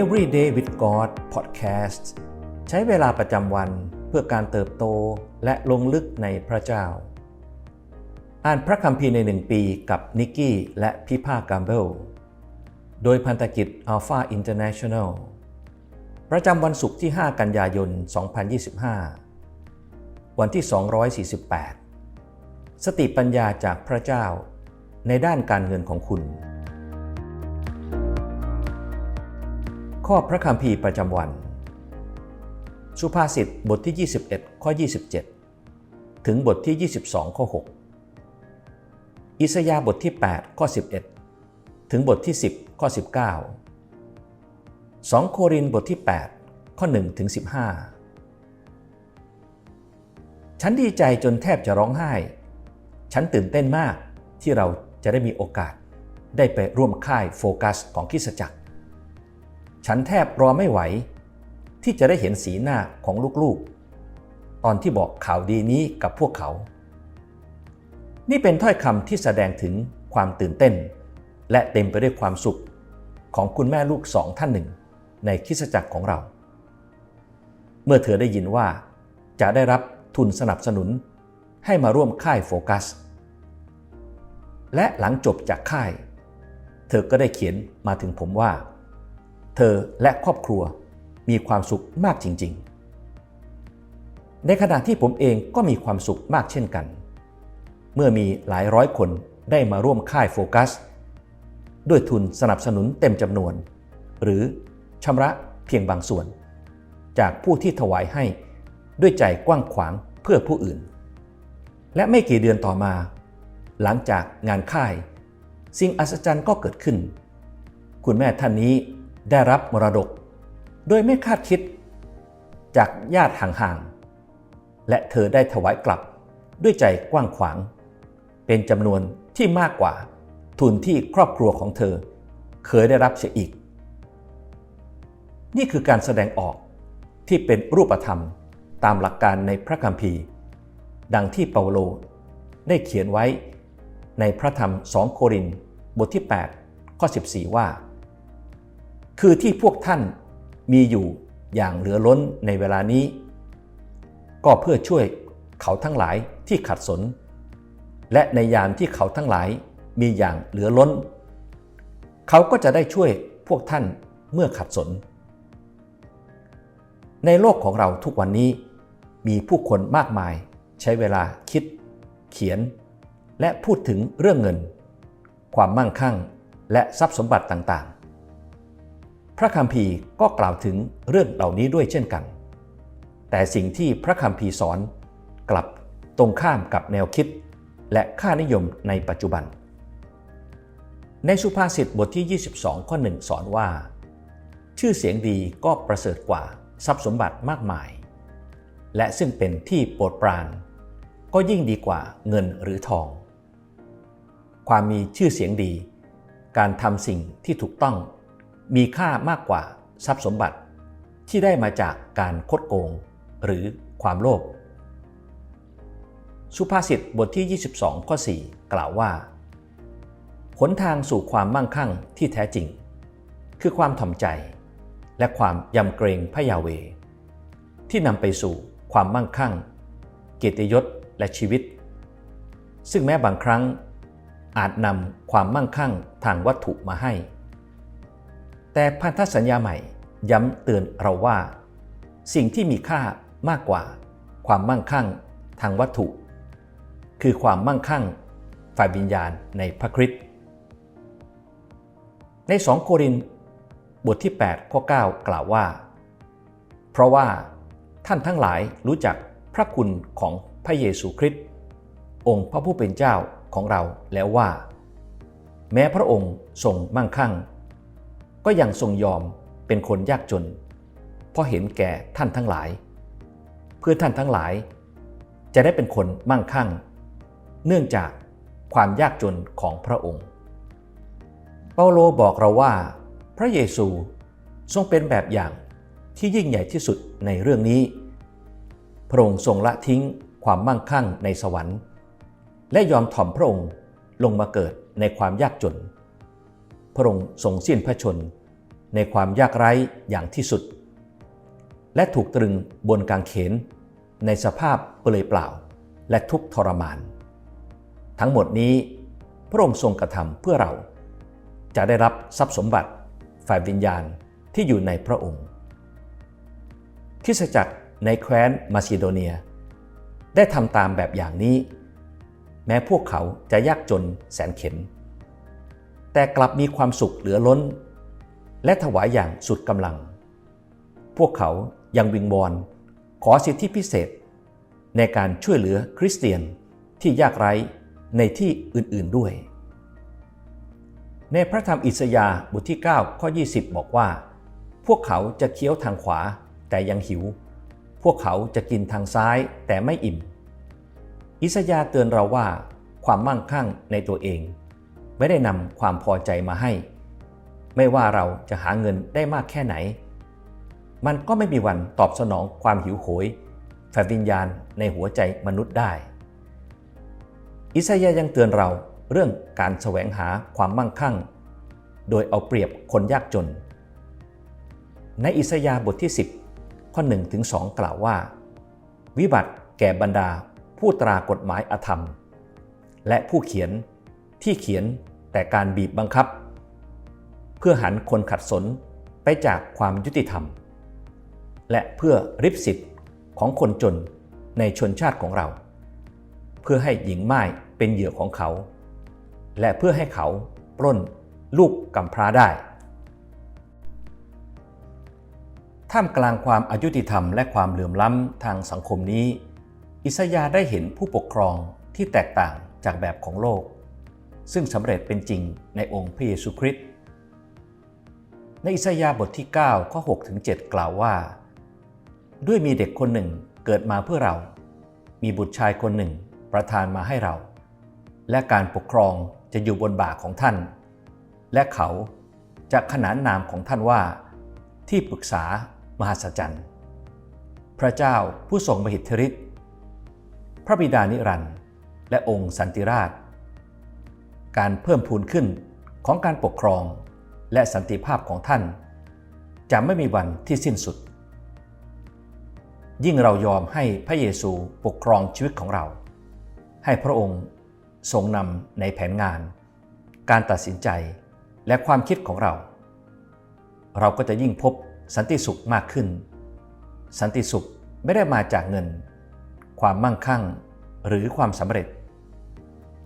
Everyday with God Podcast ใช้เวลาประจำวันเพื่อการเติบโตและลงลึกในพระเจ้า อ่านพระคัมภีร์ในหนึ่งปีกับนิกกี้และพิพากัมเบล โดยพันธกิจ Alpha International ประจำวันศุกร์ที่ 5 กันยายน 2025 วันที่ 248 สติปัญญาจากพระเจ้า ในด้านการเงินของคุณ ข้อพระคัมภีร์ประจำวัน สุภาษิตบทที่ 21 ข้อ 27 ถึงบทที่ 22 ข้อ 6 อิสยาบทที่ 8 ข้อ 11 ถึงบทที่ 10 ข้อ 19 2 โครินบทที่ 8 ข้อ 1 ถึง 15 ฉันดีใจจนแทบจะร้องไห้ ฉันตื่นเต้นมากที่เราจะได้มีโอกาสได้ไปร่วมค่ายโฟกัสของคิสจักร ฉันแทบรอไม่ไหว ที่จะได้เห็นสีหน้าของลูกๆ ตอนที่บอกข่าวดีนี้กับพวกเขา นี่เป็นถ้อยคำที่แสดงถึงความตื่นเต้น และเต็มไปด้วยความสุขของคุณแม่ลูกสองท่านหนึ่ง ในคริสจักรของเรา เมื่อเธอได้ยินว่า จะได้รับทุนสนับสนุนให้มาร่วมค่ายโฟกัส และหลังจบจากค่าย เธอก็ได้เขียนมาถึงผมว่า เธอและครอบครัวมีความสุขมากจริง ๆ ในขณะที่ผมเองก็มีความสุขมากเช่นกัน เมื่อมีหลายร้อยคนได้มาร่วมค่ายโฟกัส ด้วยทุนสนับสนุนเต็มจำนวน หรือชำระเพียงบางส่วน จากผู้ที่ถวายให้ด้วยใจกว้างขวางเพื่อผู้อื่น และไม่กี่เดือนต่อมา หลังจากงานค่าย สิ่งอัศจรรย์ก็เกิดขึ้น คุณแม่ท่านนี้ ได้รับมรดก โดยไม่คาดคิด จากญาติห่างๆ และเธอได้ถวายกลับด้วยใจกว้างขวาง เป็นจำนวนที่มากกว่าทุนที่ครอบครัวของเธอ เคยได้รับเสียอีก นี่คือการแสดงออกที่เป็นรูปธรรมตามหลักการในพระคัมภีร์ ดังที่เปาโลได้เขียนไว้ในพระธรรม 2 โครินธ์บทที่ 8 ข้อ 14 ว่า คือที่พวกท่านมีอยู่อย่างเหลือล้นในเวลานี้ ก็เพื่อช่วยเขาทั้งหลายที่ขัดสน และในยามที่เขาทั้งหลายมีอย่างเหลือล้น เขาก็จะได้ช่วยพวกท่านเมื่อขัดสน ในโลกของเราทุกวันนี้มีผู้คนมากมายใช้เวลาคิด เขียน และพูดถึงเรื่องเงิน ความมั่งคั่ง และทรัพย์สมบัติต่าง ระคัมภีร์ก็กล่าวถึงเรื่องเหล่านี้ด้วยเช่นกัน แต่สิ่งที่พระคัมภีร์สอนกลับตรงข้ามกับแนวคิด และค่านิยมในปัจจุบัน ในสุภาษิตบทที่ 22 ข้อ1สอนว่า ชื่อเสียงดีก็ประเสริฐกว่าทรัพย์สมบัติมากมาย และซึ่งเป็นที่โปรดปราน ก็ยิ่งดีกว่าเงินหรือทอง ความมีชื่อเสียงดี การทำสิ่งที่ถูกต้อง มีค่ามากกว่าทรัพย์สมบัติที่ได้มาจากการคดโกง หรือความโลภสุภาษิตบทที่ 22 ข้อ 4 กล่าวว่าหนทางสู่ความมั่งคั่งที่แท้จริง คือความถ่อมใจ และความยำเกรงพระยาเว ที่นำไปสู่ความมั่งคั่ง เกียรติยศและชีวิต ซึ่งแม้บางครั้งอาจนำความมั่งคั่งทางวัตถุมาให้ แต่พันธสัญญาใหม่ย้ำเตือนเราว่า สิ่งที่มีค่ามากกว่า ความมั่งคั่งทางวัตถุ คือความมั่งคั่งฝ่ายวิญญาณในพระคริสต์ใน 2 โครินบทที่ 8 ข้อ 9 กล่าวว่า เพราะว่าท่านทั้งหลายรู้จักพระคุณของพระเยซูคริสต์องค์พระผู้เป็นเจ้าของเราแล้วว่า แม้พระองค์ทรงมั่งคั่ง ก็ยังทรงยอมเป็นคนยากจน เพราะเห็นแก่ท่านทั้งหลาย เพื่อท่านทั้งหลาย จะได้เป็นคนมั่งคั่ง เนื่องจากความยากจนของพระองค์ เปาโลบอกเราว่า พระเยซูทรงเป็นแบบอย่างที่ยิ่งใหญ่ที่สุดในเรื่องนี้ พระองค์ทรงละทิ้งความมั่งคั่งในสวรรค์ และยอมถ่อมพระองค์ลงมาเกิดในความยากจน พระองค์ทรงสิ้นพระชน ในความยากไร้อย่างที่สุด และถูกตรึงบนกางเขน ในสภาพเปลือยเปล่า และทุกข์ทรมาน ทั้งหมดนี้พระองค์ทรงกระทำเพื่อเรา จะได้รับทรัพย์สมบัติฝ่ายวิญญาณที่อยู่ในพระองค์คิสจักรในแคว้นมาซิโดเนีย ได้ทำตามแบบอย่างนี้ แม้พวกเขาจะยากจนแสนเข็น แต่กลับมีความสุขเหลือล้น และถวายอย่างสุดกำลัง พวกเขายังวิงบอลขอสิทธิพิเศษ ในการช่วยเหลือคริสเตียนที่ยากไร้ในที่อื่นๆด้วย ในพระธรรมอิสยาห์บทที่ 9 ข้อ 20 บอกว่า พวกเขาจะเคี้ยวทางขวาแต่ยังหิว พวกเขาจะกินทางซ้ายแต่ไม่อิ่ม อิสยาห์เตือนเราว่าความมั่งคั่งในตัวเอง ไม่ได้นำความพอใจมาให้ ไม่ว่าเราจะหาเงินได้มากแค่ไหน มันก็ไม่มีวันตอบสนองความหิวโหยแฝ่ายวิญญาณในหัวใจมนุษย์ได้ อิสยาห์ยังเตือนเราเรื่องการแสวงหาความมั่งคั่ง โดยเอาเปรียบคนยากจน ในอิสยาห์บทที่ 10 ข้อ1ถึง2กล่าวว่า วิบัติแก่บรรดาผู้ตรากฎหมายอธรรม และผู้เขียนที่เขียน แต่การบีบบังคับ เพื่อหันคนขัดสนไปจากความยุติธรรม และเพื่อริบสิทธิ์ของคนจนในชนชาติของเรา เพื่อให้หญิงไม้เป็นเหยื่อของเขา และเพื่อให้เขาปล้นลูกกำพร้าได้ ท่ามกลางความอายุติธรรมและความเหลื่อมล้ำทางสังคมนี้ อิสยาได้เห็นผู้ปกครองที่แตกต่างจากแบบของโลก ซึ่งสำเร็จเป็นจริงในองค์พระเยซูคริสต์ในอิสยาห์บทที่ 9 ข้อ 6 ถึง 7 กล่าวว่า ด้วยมีเด็กคนหนึ่งเกิดมาเพื่อเรา มีบุตรชายคนหนึ่งประทานมาให้เรา และการปกครองจะอยู่บนบ่าของท่าน และเขาจะขนานนามของท่านว่า ที่ปรึกษามหัศจรรย์พระเจ้าผู้ทรงมหิทธิฤทธิ์พระบิดานิรันดร์และองค์สันติราช การเพิ่มพูนขึ้นของการปกครองและสันติภาพของท่าน จะไม่มีวันที่สิ้นสุด ยิ่งเรายอมให้พระเยซูปกครองชีวิตของเรา ให้พระองค์ทรงนำในแผนงาน การตัดสินใจและความคิดของเรา เราก็จะยิ่งพบสันติสุขมากขึ้น สันติสุขไม่ได้มาจากเงิน ความมั่งคั่ง หรือความสำเร็จ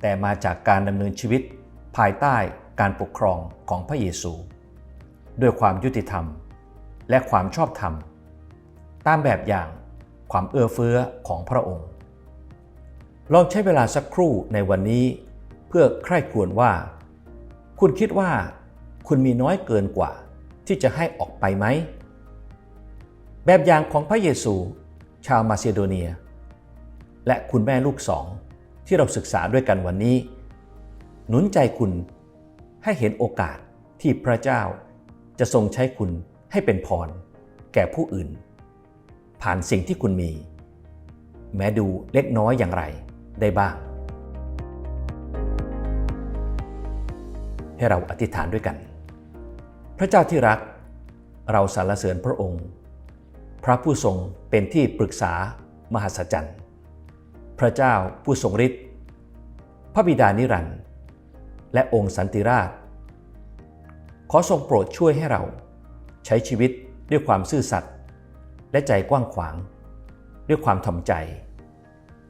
แต่มาจากการดำเนินชีวิต ภายใต้การปกครองของพระเยซู ด้วยความยุติธรรม และความชอบธรรม ตามแบบอย่างความเอื้อเฟื้อของพระองค์ ลองใช้เวลาสักครู่ในวันนี้ เพื่อใคร่ครวญว่า คุณคิดว่า คุณมีน้อยเกินกว่า ที่จะให้ออกไปไหม แบบอย่างของพระเยซู ชาวมาซิโดเนีย และคุณแม่ลูกสอง ที่เราศึกษาด้วยกันวันนี้ หนุนใจคุณให้เห็นโอกาสที่พระเจ้าจะทรงใช้คุณให้เป็นพร แก่ผู้อื่น ผ่านสิ่งที่คุณมี แม้ดูเล็กน้อยอย่างไรได้บ้าง ให้เราอธิษฐานด้วยกัน พระเจ้าที่รัก เราสรรเสริญพระองค์ พระผู้ทรงเป็นที่ปรึกษามหัศจรรย์ พระเจ้าผู้ทรงฤทธิ์พระบิดานิรันดร์และองค์สันติราช ขอทรงโปรดช่วยให้เรา ใช้ชีวิตด้วยความซื่อสัตย์และใจกว้างขวาง ด้วยความทำใจ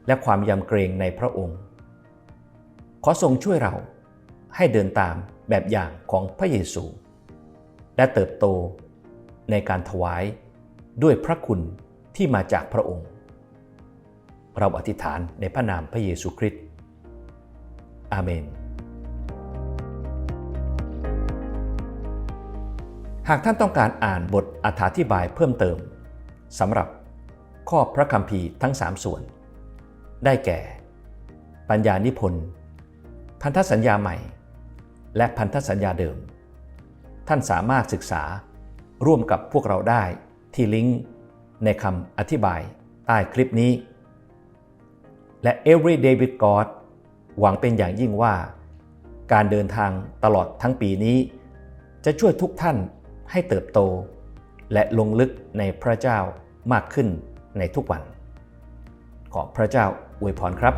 และความยำเกรงในพระองค์ ขอทรงช่วยเราให้เดินตามแบบอย่างของพระเยซู และเติบโตในการถวายด้วยพระคุณที่มาจากพระองค์ เราอธิษฐานในพระนามพระเยซูคริสต์ อาเมน หากท่านต้องการอ่านบทอธิบายเพิ่มเติมสำหรับข้อพระคัมภีร์ทั้ง 3 ส่วน ได้แก่ ปัญญานิพนธ์ พันธสัญญาใหม่ และพันธสัญญาเดิม ท่านสามารถศึกษาร่วมกับพวกเราได้ที่ลิงก์ในคำอธิบายใต้คลิปนี้ และ Everyday with God หวังเป็นอย่างยิ่งว่า การเดินทางตลอดทั้งปีนี้ จะช่วยทุกท่านให้เติบโต และลงลึกในพระเจ้ามากขึ้นในทุกวัน ขอพระเจ้าอวยพรครับ